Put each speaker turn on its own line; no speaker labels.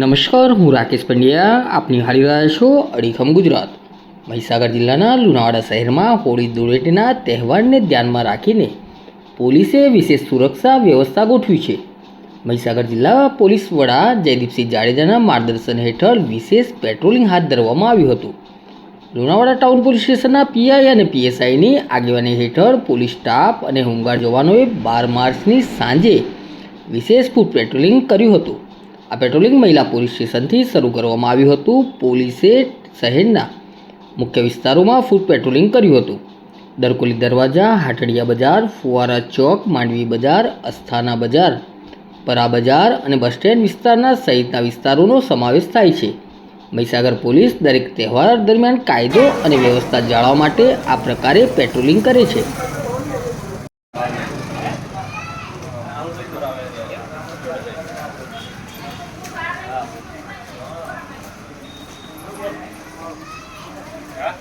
નમસ્કાર, હું રાકેશ પંડ્યા. આપની હાલી રહ્યા છો અડીખમ ગુજરાત. મહીસાગર જિલ્લાના લુણાવાડા શહેરમાં હોળી ધૂળેટીના તહેવારને ધ્યાનમાં રાખીને પોલીસે વિશેષ સુરક્ષા વ્યવસ્થા ગોઠવી છે. મહીસાગર જિલ્લા પોલીસ વડા જયદીપસિંહ જાડેજાના માર્ગદર્શન હેઠળ વિશેષ પેટ્રોલિંગ હાથ ધરવામાં આવ્યું હતું. લુણાવાડા ટાઉન પોલીસ સ્ટેશનના પીઆઈ અને પીએસઆઈની આગેવાની હેઠળ પોલીસ સ્ટાફ અને હોમગાર્ડ જવાનોએ બાર માર્ચની સાંજે વિશેષ ફૂટ પેટ્રોલિંગ કર્યું હતું. આ પેટ્રોલિંગ મહિલા પોલીસ સ્ટેશનથી શરૂ કરવામાં આવ્યું હતું. પોલીસે શહેરના મુખ્ય વિસ્તારોમાં ફૂટ પેટ્રોલિંગ કર્યું હતું. દરકોલી દરવાજા, હાટડિયા બજાર, ફુવારા ચોક, માંડવી બજાર, અસ્થાના બજાર, પરા બજાર અને બસ સ્ટેન્ડ વિસ્તારના સહિતના વિસ્તારોનો સમાવેશ થાય છે. મહીસાગર પોલીસ દરેક તહેવાર દરમિયાન કાયદો અને વ્યવસ્થા જાળવવા માટે આ પ્રકારે પેટ્રોલિંગ કરે છે. 啊！啊！